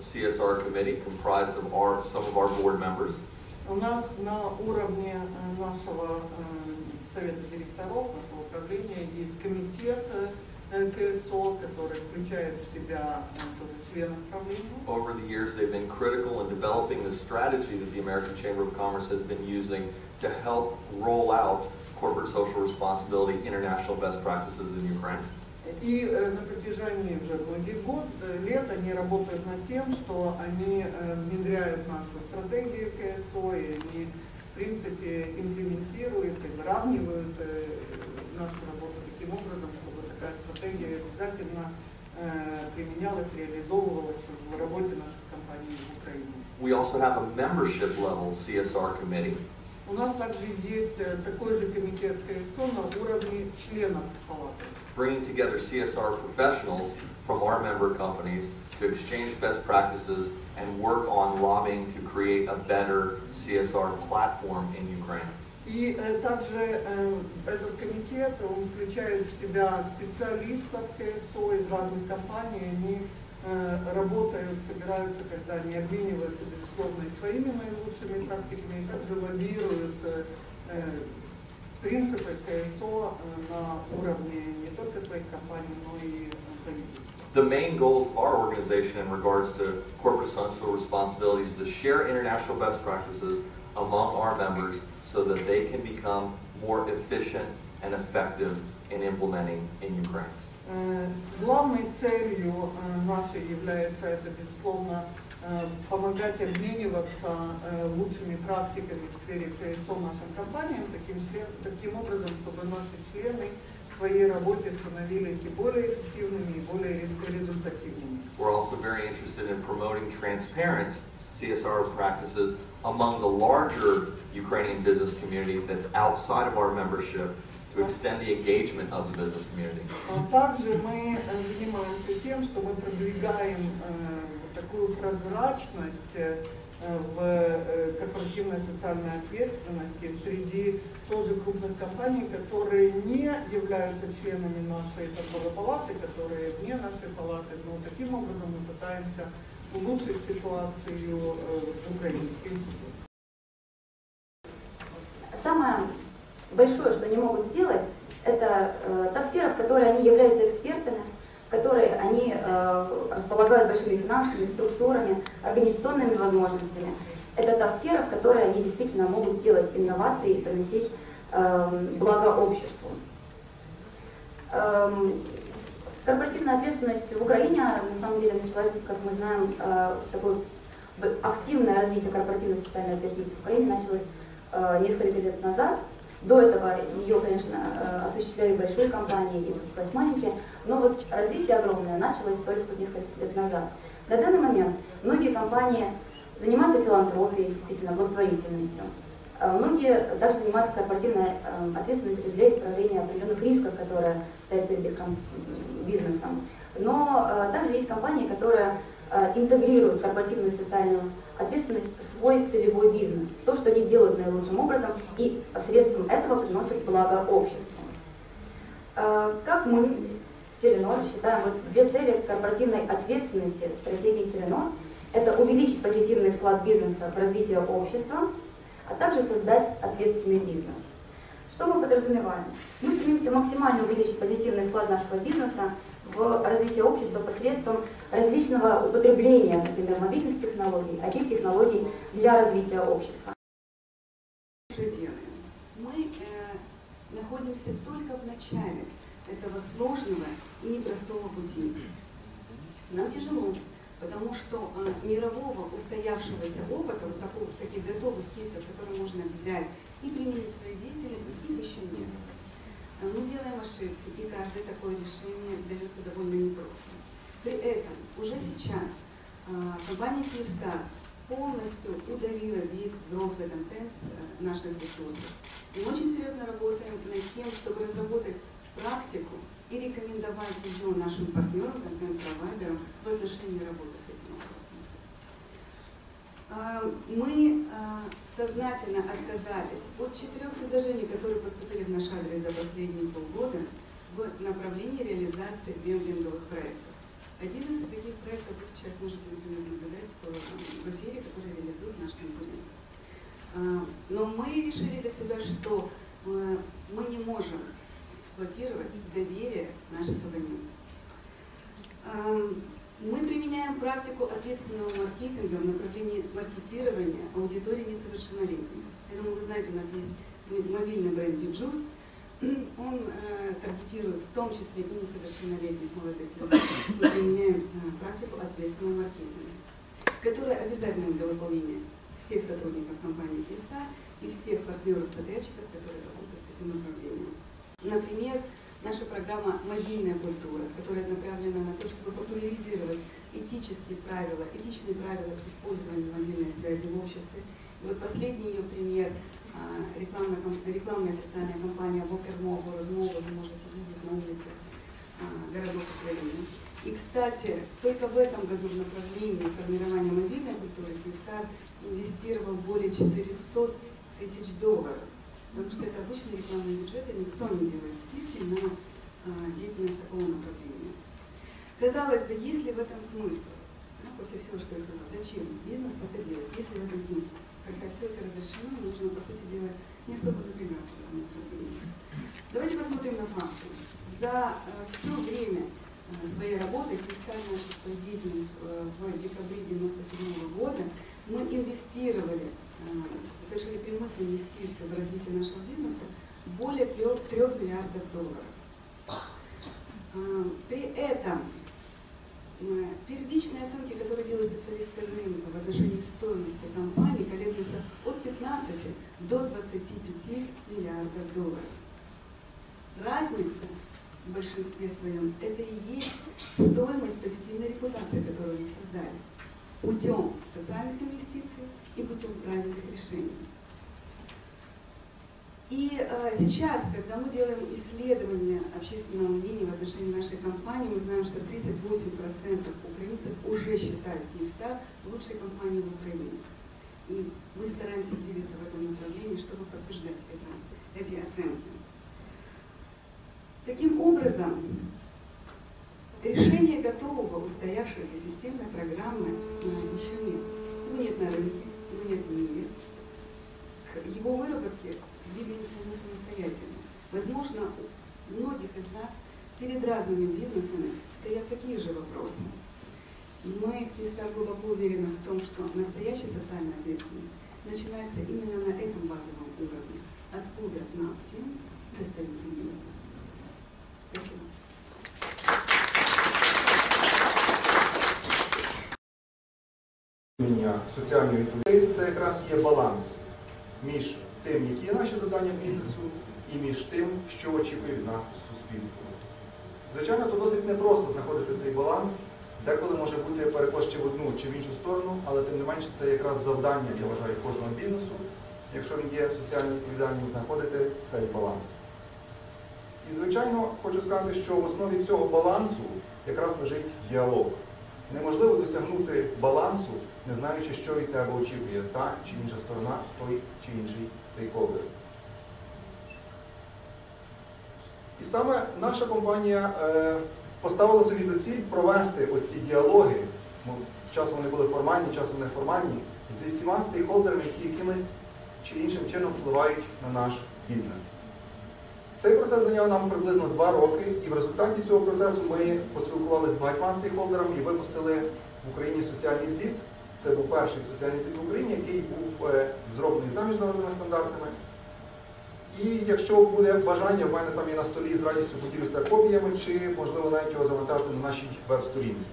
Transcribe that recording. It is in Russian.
CSR committee comprised of our, some of our board members. У нас на уровне э, нашего э, совета директоров, нашего управления, есть комитет э, КСО, который включает в себя э, тоже членов правления. Over the years, they've been critical in developing the strategy that the American Chamber of Commerce has been using to help roll out corporate social responsibility international best practices in Ukraine. И э, на протяжении уже многих год, э, лет они работают над тем, что они э, внедряют нашу стратегию КСО, и они, в принципе, имплементируют и выравнивают нашу работу таким образом, чтобы такая стратегия обязательно применялась, реализовывалась в работе наших компаний в Украине. We also have a membership level CSR committee. У нас также есть э, такой же комитет КСО на уровне членов палаты. bringing together CSR professionals from our member companies to exchange best practices and work on lobbying to create a better CSR platform in Ukraine. И э, также э, этот комитет, он включает в себя специалистов КСО из разных компаний, они э, работают, собираются, когда они обмениваются, безусловно, и своими наилучшими практиками, и также лоббируют э, э, принципы КСО э, на уровне не только своих компаний, но и э, правительства. The main goals of our organization in regards to corporate social responsibilities is to share international best practices among our members so that they can become more efficient and effective in implementing in Ukraine. Э, Главной целью э, нашей является это, безусловно, э, помогать обмениваться э, лучшими практиками в сфере КСО нашим компаниям, таким, сле- таким образом, чтобы наши члены в своей работе становились и более эффективными, и более рез- результативными. We're also very interested in promoting transparent CSR practices among the larger Ukrainian business community that's outside of our membership to extend the engagement of the business community. А Также мы э, занимаемся тем, что мы продвигаем э, такую прозрачность э, в корпоративной социальной ответственности среди тоже крупных компаний, которые не являются членами нашей торговой палаты, которые вне нашей палаты, но таким образом мы пытаемся улучшить ситуацию в Украине. Самое большое, что они могут сделать, это э, та сфера, в которой они являются экспертами, в которой они э, располагают большими финансовыми структурами, организационными возможностями. Это та сфера, в которой они действительно могут делать инновации и приносить э, благо обществу. Эм, Корпоративная ответственность в Украине на самом деле началась, как мы знаем, э, такое активное развитие корпоративной социальной ответственности в Украине началось э, несколько лет назад. До этого ее, конечно, э, осуществляли большие компании и пускай маленькие, но вот развитие огромное началось только несколько лет назад. На данный момент многие компании занимаются филантропией, действительно, благотворительностью. Э, Многие также занимаются корпоративной э, ответственностью для исправления определенных рисков, которые стоят перед их бизнесом. Но также есть компании, которые интегрируют корпоративную социальную ответственность в свой целевой бизнес, то, что они делают наилучшим образом и посредством этого приносят благо обществу. Э, Как мы в Теленор считаем вот две цели корпоративной ответственности стратегии Теленор – это увеличить позитивный вклад бизнеса в развитие общества, а также создать ответственный бизнес. Что мы подразумеваем? Мы стремимся максимально увеличить позитивный вклад нашего бизнеса в развитие общества посредством различного употребления, например, мобильных технологий, IT-технологий для развития общества. уже делаем. Мы э, находимся только в начале этого сложного и непростого пути. Нам тяжело, потому что э, мирового устоявшегося опыта, вот такого, таких готовых кейсов, которые можно взять и применить в своей деятельности, их еще нет. Э, Мы делаем ошибки, и каждое такое решение дается довольно непросто. При этом уже сейчас э, компания Киевстар полностью удалила весь взрослый контент с э, наших ресурсов. И мы очень серьезно работаем над тем, чтобы разработать практику и рекомендовать ее нашим партнерам, контент-провайдерам в отношении работы с этим вопросом. А, Мы а, сознательно отказались от четырех предложений, которые поступили в наш координации биолинговых проектов. Один из таких проектов вы сейчас можете, например, наблюдать по, в эфире, который реализует наш компонент. А, но мы решили для себя, что э, мы не можем эксплуатировать доверие наших абонентов. А, мы применяем практику ответственного маркетинга в направлении маркетирования аудитории несовершеннолетних. Поэтому вы знаете, у нас есть мобильный бренд Juice, он э, таргетирует в том числе и несовершеннолетних молодых людей. Мы применяем э, практику ответственного маркетинга, которая обязательна для выполнения всех сотрудников компании Креста и всех партнеров-подрядчиков, которые работают с этим направлением. Например, наша программа «Мобильная культура», которая направлена на то, чтобы популяризировать этические правила, этичные правила использования мобильной связи в обществе. И вот последний ее пример а, рекламная, рекламная социальная кампания «Вокермову», «Розмову» вы можете видеть на улице а, городов Украины. И, кстати, только в этом году в направлении формирования мобильной культуры Киевстар инвестировал более 400 тысяч долларов. Потому что это обычный рекламный бюджет, и никто не делает скидки на а, деятельность такого направления. Казалось бы, есть ли в этом смысл? Да, после всего, что я сказала, зачем бизнесу это делать? Есть ли в этом смысл? Когда все это разрешено, нужно, по сути дела, не особо напрягаться. Давайте посмотрим на факты. За все время э, своей работы, Киевстар начал свою деятельность э, в декабре 1997 года, мы инвестировали, э, совершили прямых инвестиций в развитие нашего бизнеса более 3, миллиардов долларов. А, При этом э, первичные оценки, которые делают специалисты рынка в отношении стоимости компании, колеблются от 15 до 25 миллиардов долларов. Разница в большинстве своем это и есть стоимость позитивной репутации, которую мы создали путем социальных инвестиций и путем правильных решений. И э, сейчас, когда мы делаем исследования общественного мнения в отношении нашей компании, мы знаем, что 38% украинцев уже считают Киевстар лучшей компанией в Украине. И мы стараемся двигаться в этом направлении, чтобы подтверждать это, эти оценки. Таким образом, решение готового устоявшейся системной программы еще нет. Его нет на рынке, его нет в мире. К его выработке мы самостоятельно. Возможно, у многих из нас перед разными бизнесами стоят такие же вопросы. Мы в Киевстар глубоко уверены в том, что настоящая социальная ответственность начинается именно на этом базовом уровне. Откуда нам всем достаются деньги. Спасибо. Рівня соціальної відповідальності це якраз є баланс між тим, які є наші завдання бізнесу, і між тим, що очікує від нас суспільство. Звичайно, то досить непросто знаходити цей баланс, деколи може бути перекос в одну, чи в іншу сторону, але тим не менше це якраз завдання, я вважаю, кожного бізнесу, якщо він є соціально відповідальним, знаходити цей баланс. І, звичайно, хочу сказати, що в основі цього балансу якраз лежить діалог. Неможливо досягнути балансу, не знаючи, що від тебе очікує та чи інша сторона, той чи інший стейкхолдер. І саме наша компанія е, поставила собі за ціль провести оці діалоги, часом вони були формальні, часом неформальні, зі всіма стейкхолдерами, які якимось чи іншим чином впливають на наш бізнес. Цей процес зайняв нам приблизно два роки, і в результаті цього процесу ми поспілкувалися з багатьма стейкхолдерами і випустили в Україні соціальний звіт. Це був перший соціальний звіт в Україні, який був е, зроблений за міжнародними стандартами. І якщо буде бажання, в мене там є на столі з радістю поділюся копіями, чи можливо навіть його завантажити на нашій веб-сторінці.